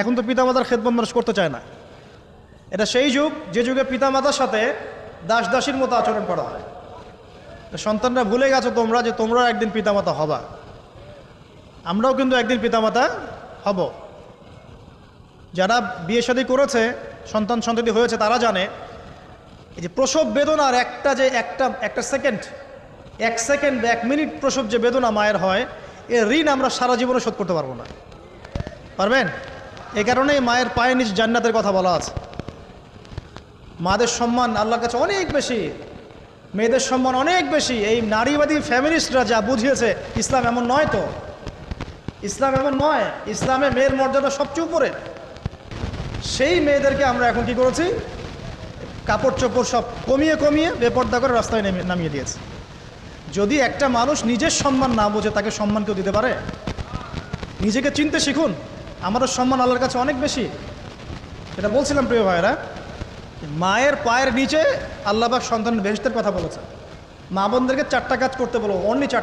এখন তো পিতা মাতার খেদমত মানুষ করতে চায় না। এটা সেই যুগ, যে যুগে পিতা মাতার সাথে দাস দাসীর মতো আচরণ করা হয়। সন্তানরা ভুলে গেছো তোমরা যে তোমরাও একদিন পিতামাতা হবা। আমরাও কিন্তু একদিন পিতামাতা হব। যারা বিয়ে শাদী করেছে, সন্তান সন্ততি হয়েছে, তারা জানে এই যে প্রসব বেদনার একটা যে একটা একটা সেকেন্ড, এক সেকেন্ড এক মিনিট প্রসব যে বেদনা মায়ের হয় এ ঋণ আমরা সারা জীবনে শোধ করতে পারব না। পারবেন? এই কারণেই মায়ের পায়ে নিজ জান্নাতের কথা বলা আছে। মাদের সম্মান আল্লাহর কাছে অনেক বেশি। মেয়েদের সম্মান অনেক বেশি। এই নারীবাদী ফ্যামিলিস্টরা যা বুঝিয়েছে, ইসলাম এমন নয় তো। ইসলাম এমন নয়। ইসলামে মেয়ের মর্যাদা সবচেয়ে উপরে। সেই মেয়েদেরকে আমরা এখন কি করেছি? কাপড় চোপড় সব কমিয়ে কমিয়ে বেপর্দা করে রাস্তায় নেমে, নামিয়ে দিয়েছে। যদি একটা মানুষ নিজের সম্মান না বোঝে, তাকে সম্মান কেউ দিতে পারে? নিজেকে চিনতে শিখুন। আমাদের সম্মান আল্লাহর কাছে অনেক বেশি। এটা বলছিলাম প্রিয় ভাইয়েরা মায়ের পায়ের নিচে আল্লাহবাক সন্তানের বেহেস্তের কথা বলেছে। মা বোনদেরকে চারটা কাজ করতে বলো অনলি চারটা